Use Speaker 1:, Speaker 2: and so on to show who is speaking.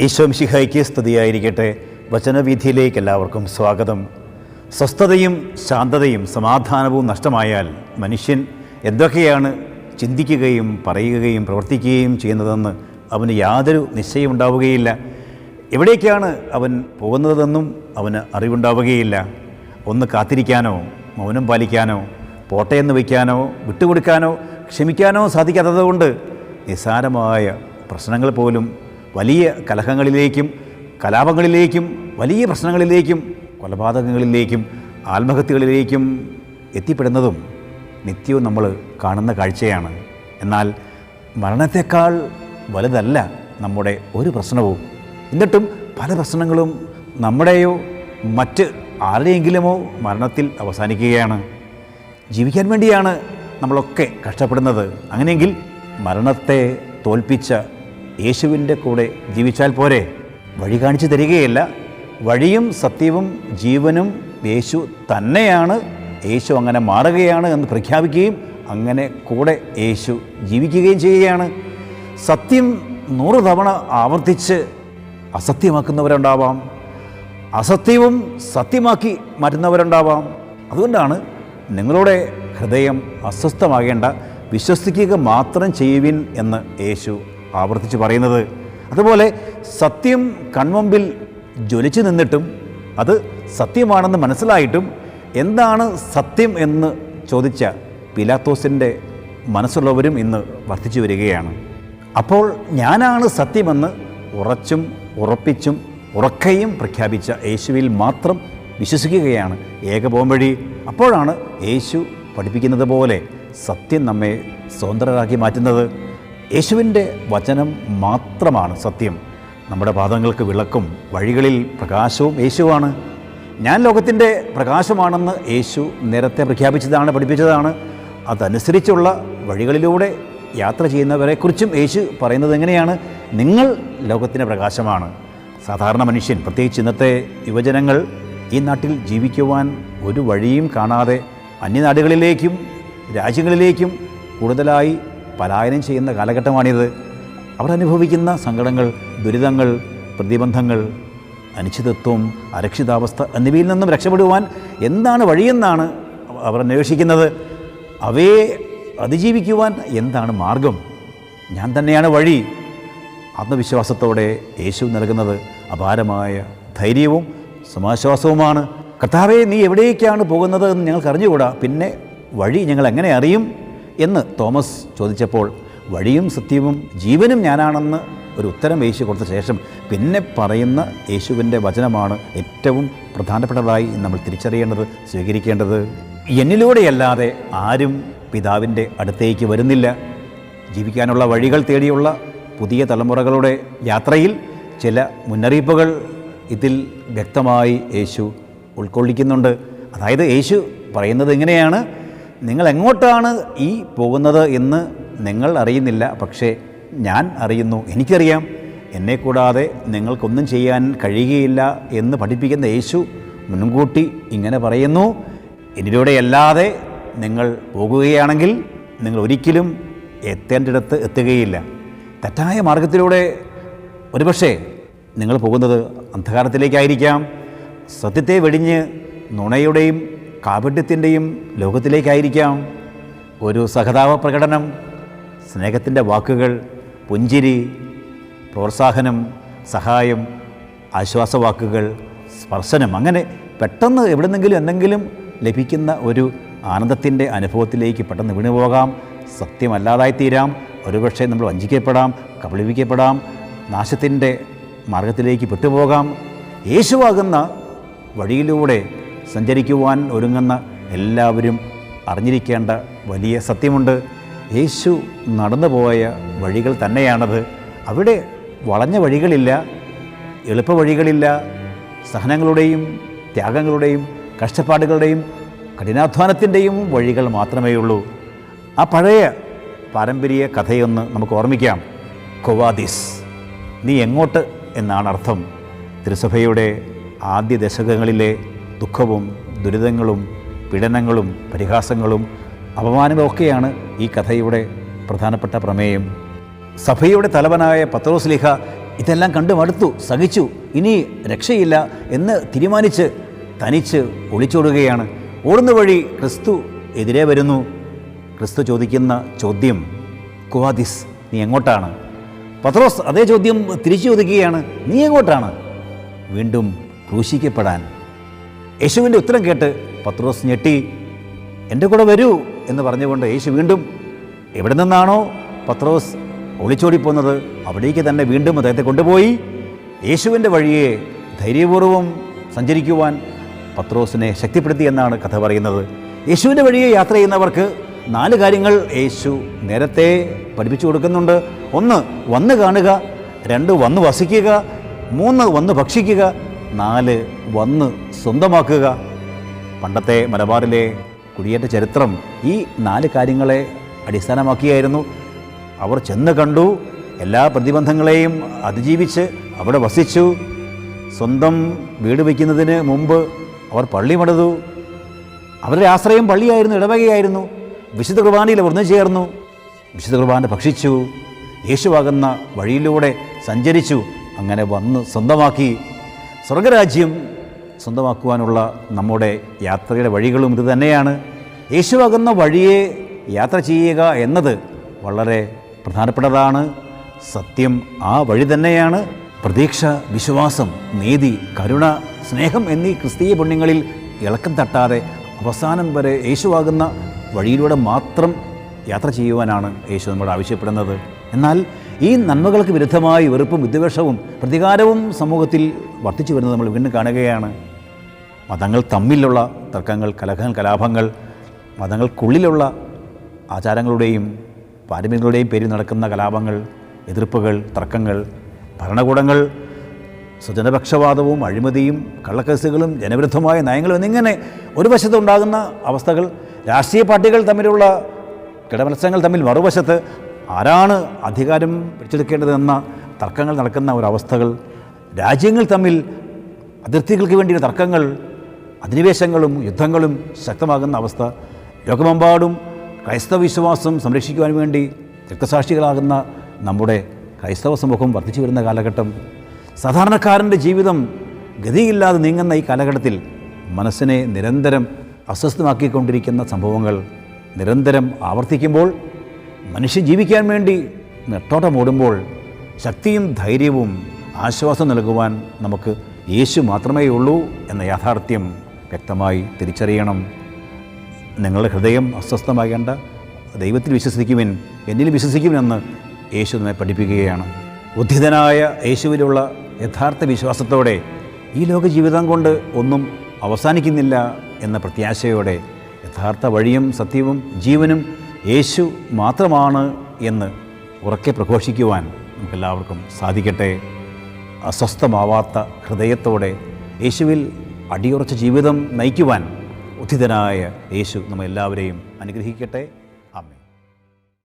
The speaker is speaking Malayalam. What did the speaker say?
Speaker 1: ഈശോംശിഹായ്ക്ക് സ്തുതിയായിരിക്കട്ടെ. വചനവീഥിയിലേക്ക് എല്ലാവർക്കും സ്വാഗതം. സ്വസ്ഥതയും ശാന്തതയും സമാധാനവും നഷ്ടമായാൽ മനുഷ്യൻ എന്തൊക്കെയാണ് ചിന്തിക്കുകയും പറയുകയും പ്രവർത്തിക്കുകയും ചെയ്യുന്നതെന്ന് അവന് യാതൊരു നിശ്ചയമുണ്ടാവുകയില്ല എവിടേക്കാണ് അവൻ പോകുന്നതെന്നും അവന് അറിവുണ്ടാവുകയില്ല. ഒന്ന് കാത്തിരിക്കാനോ മൗനം പാലിക്കാനോ പോട്ടെ എന്ന് വയ്ക്കാനോ വിട്ടുകൊടുക്കാനോ ക്ഷമിക്കാനോ സാധിക്കാത്തതുകൊണ്ട് നിസ്സാരമായ പ്രശ്നങ്ങൾ പോലും വലിയ കലഹങ്ങളിലേക്കും കലാപങ്ങളിലേക്കും വലിയ പ്രശ്നങ്ങളിലേക്കും കൊലപാതകങ്ങളിലേക്കും ആത്മഹത്യകളിലേക്കും എത്തിപ്പെടുന്നതും നിത്യവും നമ്മൾ കാണുന്ന കാഴ്ചയാണ്. എന്നാൽ മരണത്തെക്കാൾ വലുതല്ല നമ്മുടെ ഒരു പ്രശ്നവും. എന്നിട്ടും പല പ്രശ്നങ്ങളും നമ്മുടെയോ മറ്റ് ആരുടെയെങ്കിലുമോ മരണത്തിൽ അവസാനിക്കുകയാണ്. ജീവിക്കാൻ വേണ്ടിയാണ് നമ്മളൊക്കെ കഷ്ടപ്പെടുന്നത്. അങ്ങനെയെങ്കിൽ മരണത്തെ തോൽപ്പിച്ച യേശുവിന്റെ കൂടെ ജീവിച്ചാൽ പോരെ? വഴി കാണിച്ചു തരികയില്ല. വഴിയും സത്യവും ജീവനും യേശു തന്നെയാണ്. യേശു അങ്ങനെ മാറുകയാണ് എന്ന് പ്രഖ്യാപിക്കുകയും അങ്ങനെ കൂടെ യേശു ജീവിക്കുകയും ചെയ്യുകയാണ്. സത്യം നൂറ് തവണ ആവർത്തിച്ച് അസത്യമാക്കുന്നവരുണ്ടാവാം. അസത്യവും സത്യമാക്കി മാറ്റുന്നവരുണ്ടാവാം. അതുകൊണ്ടാണ് നിങ്ങളുടെ ഹൃദയം അസ്വസ്ഥമാകേണ്ട വിശ്വസിക്കുക മാത്രം ചെയ്യുവിൻ എന്ന് യേശു ആവർത്തിച്ച് പറയുന്നത്. അതുപോലെ സത്യം കൺമുമ്പിൽ ജ്വലിച്ചു നിന്നിട്ടും അത് സത്യമാണെന്ന് മനസ്സിലായിട്ടും എന്താണ് സത്യം എന്ന് ചോദിച്ച പിലാത്തോസിന്റെ മനസ്സുള്ളവരും ഇന്ന് വർദ്ധിച്ചു വരികയാണ്. അപ്പോൾ ഞാനാണ് സത്യമെന്ന് ഉറച്ചും ഉറപ്പിച്ചും ഉറക്കയും പ്രഖ്യാപിച്ച യേശുവിൽ മാത്രം വിശ്വസിക്കുകയാണ് ഏകപോം വഴി. അപ്പോഴാണ് യേശു പഠിപ്പിക്കുന്നത് പോലെ സത്യം നമ്മെ സ്വതന്ത്രരാക്കി മാറ്റുന്നത്. യേശുവിന്റെ വചനം മാത്രമാണ് സത്യം. നമ്മുടെ പാദങ്ങൾക്ക് വിളക്കും വഴികളിൽ പ്രകാശവും യേശുവാണ്. ഞാൻ ലോകത്തിന്റെ പ്രകാശമാണെന്ന് യേശു നേരത്തെ പ്രഖ്യാപിച്ചതാണ് പഠിപ്പിച്ചതാണ്. അതനുസരിച്ചുള്ള വഴികളിലൂടെ യാത്ര ചെയ്യുന്നവരെക്കുറിച്ചും യേശു പറയുന്നത് എങ്ങനെയാണ്? നിങ്ങൾ ലോകത്തിന്റെ പ്രകാശമാണ്. സാധാരണ മനുഷ്യൻ പ്രത്യേകിച്ച് ഇന്നത്തെ യുവജനങ്ങൾ ഈ നാട്ടിൽ ജീവിക്കുവാൻ ഒരു വഴിയും കാണാതെ അന്യനാടുകളിലേക്കും രാജ്യങ്ങളിലേക്കും കൂടുതലായി പലായനം ചെയ്യുന്ന കാലഘട്ടമാണിത്. അവർ അനുഭവിക്കുന്ന സങ്കടങ്ങൾ ദുരിതങ്ങൾ പ്രതിബന്ധങ്ങൾ അനിശ്ചിതത്വം അരക്ഷിതാവസ്ഥ എന്നിവയിൽ നിന്നും രക്ഷപ്പെടുവാൻ എന്താണ് വഴിയെന്നാണ് അവർ അന്വേഷിക്കുന്നത്. അവയെ അതിജീവിക്കുവാൻ എന്താണ് മാർഗം? ഞാൻ തന്നെയാണ് വഴി. ആത്മവിശ്വാസത്തോടെ യേശു നൽകുന്നത് അപാരമായ ധൈര്യവും സമാശ്വാസവുമാണ്. കർത്താവെ നീ എവിടേക്കാണ് പോകുന്നത് എന്ന് ഞങ്ങൾക്ക് അറിഞ്ഞുകൂടാ പിന്നെ വഴി ഞങ്ങൾ എങ്ങനെ അറിയും? എന്ന് തോമസ് ചോദിച്ചപ്പോൾ വഴിയും സത്യവും ജീവനും ഞാനാണെന്ന് ഒരു ഉത്തരം യേശു കൊടുത്ത ശേഷം പിന്നെ പറയുന്ന യേശുവിന്റെ വചനമാണ് ഏറ്റവും പ്രധാനപ്പെട്ടതായി നമ്മൾ തിരിച്ചറിയേണ്ടത് സ്വീകരിക്കേണ്ടത്. എന്നിലൂടെയല്ലാതെ ആരും പിതാവിന്റെ അടുത്തേക്ക് വരുന്നില്ല. ജീവിക്കാനുള്ള വഴികൾ തേടിയുള്ള പുതിയ തലമുറകളുടെ യാത്രയിൽ ചില മുന്നറിയിപ്പുകൾ ഇതിൽ വ്യക്തമായി യേശു ഉൾക്കൊള്ളിക്കുന്നുണ്ട്. അതായത് യേശു പറയുന്നത് ഇങ്ങനെയാണ് നിങ്ങൾ എങ്ങോട്ടാണ് ഈ പോകുന്നത് എന്ന് നിങ്ങൾ അറിയുന്നില്ല പക്ഷേ ഞാൻ അറിയുന്നു. എനിക്കറിയാം. എന്നെ കൂടാതെ നിങ്ങൾക്കൊന്നും ചെയ്യാൻ കഴിയുകയില്ല എന്ന് പഠിപ്പിക്കുന്ന യേശു മുൻകൂട്ടി ഇങ്ങനെ പറയുന്നു. എന്നിലൂടെയല്ലാതെ നിങ്ങൾ പോകുകയാണെങ്കിൽ നിങ്ങൾ ഒരിക്കലും എത്തേണ്ടിടത്ത് എത്തുകയില്ല. തെറ്റായ മാർഗത്തിലൂടെ ഒരുപക്ഷെ നിങ്ങൾ പോകുന്നത് അന്ധകാരത്തിലേക്കായിരിക്കാം. സത്യത്തെ വെടിഞ്ഞ് നുണയുടെയും കാപട്യത്തിന്റെയും ലോകത്തിലേക്കായിരിക്കാം. ഒരു സഹതാപ പ്രകടനം സ്നേഹത്തിന്റെ വാക്കുകൾ പുഞ്ചിരി പ്രോത്സാഹനം സഹായം ആശ്വാസവാക്കുകൾ സ്പർശനം അങ്ങനെ പെട്ടെന്ന് എവിടെന്നെങ്കിലും എന്തെങ്കിലും ലഭിക്കുന്ന ഒരു ആനന്ദത്തിന്റെ അനുഭവത്തിലേക്ക് പെട്ടെന്ന് വീണുപോകാം സത്യമല്ലാതായിത്തീരാം. ഒരുപക്ഷെ നമ്മൾ വഞ്ചിക്കപ്പെടാം കബളിപ്പിക്കപ്പെടാം നാശത്തിന്റെ മാർഗത്തിലേക്ക് പെട്ടുപോകാം. യേശുവാകുന്ന വഴിയിലൂടെ സഞ്ചരിക്കുവാൻ ഒരുങ്ങുന്ന എല്ലാവരും അറിഞ്ഞിരിക്കേണ്ട വലിയ സത്യമുണ്ട്. യേശു നടന്നു പോയ വഴികൾ തന്നെയാണത്. അവിടെ വളഞ്ഞ വഴികളില്ല എളുപ്പ വഴികളില്ല സഹനങ്ങളുടെയും ത്യാഗങ്ങളുടെയും കഷ്ടപ്പാടുകളുടെയും കഠിനാധ്വാനത്തിന്റെയും വഴികൾ മാത്രമേ ഉള്ളൂ ആ പഴയ പാരമ്പര്യ കഥയൊന്ന് നമുക്ക് ഓർമ്മിക്കാം. കൊവാദിസ് നീ എങ്ങോട്ട്? എന്നാണ് അർത്ഥം. തിരുസഭയുടെ ആദ്യ ദശകങ്ങളിലെ ദുഃഖവും ദുരിതങ്ങളും പീഡനങ്ങളും പരിഹാസങ്ങളും അപമാനങ്ങളൊക്കെയാണ് ഈ കഥയുടെ പ്രധാനപ്പെട്ട പ്രമേയം. സഭയുടെ തലവനായ പത്രോസ്ലിഹ ഇതെല്ലാം കണ്ടു മടുത്തു സഹിച്ചു. ഇനി രക്ഷയില്ല എന്ന് തീരുമാനിച്ച് തനിച്ച് ഒളിച്ചോടുകയാണ്. ഓടുന്ന വഴി ക്രിസ്തു എതിരെ വരുന്നു. ക്രിസ്തു ചോദിക്കുന്ന ചോദ്യം കുവാദിസ് നീ എങ്ങോട്ടാണ്? പത്രോസ് അതേ ചോദ്യം തിരിച്ചു ചോദിക്കുകയാണ് നീ എങ്ങോട്ടാണ്? വീണ്ടും ക്രൂശിക്കപ്പെടാൻ യേശുവിന്റെ ഉത്തരം കേട്ട് പത്രോസ് ഞെട്ടി എന്റെ കൂടെ വരൂ എന്ന് പറഞ്ഞുകൊണ്ട് യേശു വീണ്ടും എവിടെ നിന്നാണോ പത്രോസ് ഒളിച്ചോടിപ്പോകുന്നത് അവിടേക്ക് തന്നെ വീണ്ടും അദ്ദേഹത്തെ കൊണ്ടുപോയി. യേശുവിന്റെ വഴിയെ ധൈര്യപൂർവം സഞ്ചരിക്കുവാൻ പത്രോസിനെ ശക്തിപ്പെടുത്തി എന്നാണ് കഥ പറയുന്നത്. യേശുവിന്റെ വഴിയെ യാത്ര ചെയ്യുന്നവർക്ക് നാല് കാര്യങ്ങൾ യേശു നേരത്തെ പഠിപ്പിച്ചു കൊടുക്കുന്നുണ്ട്. ഒന്ന് വന്ന് കാണുക രണ്ട് വന്ന് വസിക്കുക മൂന്ന് വന്ന് ഭക്ഷിക്കുക നാല് വന്ന് സ്വന്തമാക്കുക. പണ്ടത്തെ മലബാറിലെ കുടിയേറ്റ ചരിത്രം ഈ നാല് കാര്യങ്ങളെ അടിസ്ഥാനമാക്കിയായിരുന്നു. അവർ ചെന്ന് കണ്ടു എല്ലാ പ്രതിബന്ധങ്ങളെയും അതിജീവിച്ച് അവിടെ വസിച്ചു. സ്വന്തം വീട് വയ്ക്കുന്നതിന് മുമ്പ് അവർ പള്ളി മടതു അവരുടെ ആശ്രയം പള്ളിയായിരുന്നു ഇടവകയായിരുന്നു. വിശുദ്ധ കുർബാനയിൽ അവർ ചേർന്നു. വിശുദ്ധ കുർബാന ഭക്ഷിച്ചു. യേശുവാകുന്ന വഴിയിലൂടെ സഞ്ചരിച്ചു. അങ്ങനെ വന്ന് സ്വന്തമാക്കി. സ്വർഗരാജ്യം സ്വന്തമാക്കുവാനുള്ള നമ്മുടെ യാത്രയുടെ വഴികളും ഇത് തന്നെയാണ്. യേശുവാകുന്ന വഴിയെ യാത്ര ചെയ്യുക എന്നത് വളരെ പ്രധാനപ്പെട്ടതാണ്. സത്യം ആ വഴി തന്നെയാണ്. പ്രതീക്ഷ വിശ്വാസം നീതി കരുണ സ്നേഹം എന്നീ ക്രിസ്തീയ പുണ്യങ്ങളിൽ ഇളക്കം തട്ടാതെ അവസാനം വരെ യേശുവാകുന്ന വഴിയിലൂടെ മാത്രം യാത്ര ചെയ്യുവാനാണ് യേശു നമ്മോട് ആവശ്യപ്പെടുന്നത്. എന്നാൽ ഈ നന്മകൾക്ക് വിരുദ്ധമായി വെറുപ്പും വിദ്വേഷവും പ്രതികാരവും സമൂഹത്തിൽ വർദ്ധിച്ചു വരുന്നത് നമ്മൾ വീണ്ടും കാണുകയാണ്. മതങ്ങൾ തമ്മിലുള്ള തർക്കങ്ങൾ കലഹങ്ങൾ കലാപങ്ങൾ മതങ്ങൾക്കുള്ളിലുള്ള ആചാരങ്ങളുടെയും പാരമ്പര്യങ്ങളുടെയും പേരിൽ നടക്കുന്ന കലാപങ്ങൾ എതിർപ്പുകൾ തർക്കങ്ങൾ ഭരണകൂടങ്ങൾ സ്വജനപക്ഷപാതവും അഴിമതിയും കള്ളക്കേസുകളും ജനവിരുദ്ധമായ നയങ്ങളും എന്നിങ്ങനെ ഒരു വശത്തുണ്ടാകുന്ന അവസ്ഥകൾ രാഷ്ട്രീയ പാർട്ടികൾ തമ്മിലുള്ള കിടമത്സരങ്ങൾ തമ്മിൽ മറുവശത്ത് ആരാണ് അധികാരം പിടിച്ചെടുക്കേണ്ടതെന്ന തർക്കങ്ങൾ നടക്കുന്ന ഒരവസ്ഥകൾ രാജ്യങ്ങൾ തമ്മിൽ അതിർത്തികൾക്ക് വേണ്ടിയുള്ള തർക്കങ്ങൾ അധിനിവേശങ്ങളും യുദ്ധങ്ങളും ശക്തമാകുന്ന അവസ്ഥ ലോകമെമ്പാടും ക്രൈസ്തവ വിശ്വാസം സംരക്ഷിക്കുവാൻ വേണ്ടി രക്തസാക്ഷികളാകുന്ന നമ്മുടെ ക്രൈസ്തവ സമൂഹം വർദ്ധിച്ചു വരുന്ന കാലഘട്ടം സാധാരണക്കാരന്റെ ജീവിതം ഗതിയില്ലാതെ നീങ്ങുന്ന ഈ കാലഘട്ടത്തിൽ മനസ്സിനെ നിരന്തരം അസ്വസ്ഥമാക്കിക്കൊണ്ടിരിക്കുന്ന സംഭവങ്ങൾ നിരന്തരം ആവർത്തിക്കുമ്പോൾ മനുഷ്യൻ ജീവിക്കാൻ വേണ്ടി നെട്ടോട്ടമോടുമ്പോൾ ശക്തിയും ധൈര്യവും ആശ്വാസം നൽകുവാൻ നമുക്ക് യേശു മാത്രമേ ഉള്ളൂ എന്ന യാഥാർത്ഥ്യം വ്യക്തമായി തിരിച്ചറിയണം. നിങ്ങളുടെ ഹൃദയം അസ്വസ്ഥമാകേണ്ട ദൈവത്തിൽ വിശ്വസിക്കുവിൻ എന്നിൽ വിശ്വസിക്കുമെന്ന് യേശു നമ്മെ പഠിപ്പിക്കുകയാണ്. ഉദ്ധിതനായ യേശുവിലുള്ള യഥാർത്ഥ വിശ്വാസത്തോടെ ഈ ലോക ജീവിതം കൊണ്ട് ഒന്നും അവസാനിക്കുന്നില്ല എന്ന പ്രത്യാശയോടെ യഥാർത്ഥ വഴിയും സത്യവും ജീവനും യേശു മാത്രമാണ് എന്ന് ഉറക്കെ പ്രഘോഷിക്കുവാൻ നമുക്കെല്ലാവർക്കും സാധിക്കട്ടെ. അസ്വസ്ഥമാവാത്ത ഹൃദയത്തോടെ യേശുവിൽ അടിയുറച്ച ജീവിതം നയിക്കുവാൻ ഉദ്ധിതനായ യേശു നമ്മെല്ലാവരെയും അനുഗ്രഹിക്കട്ടെ.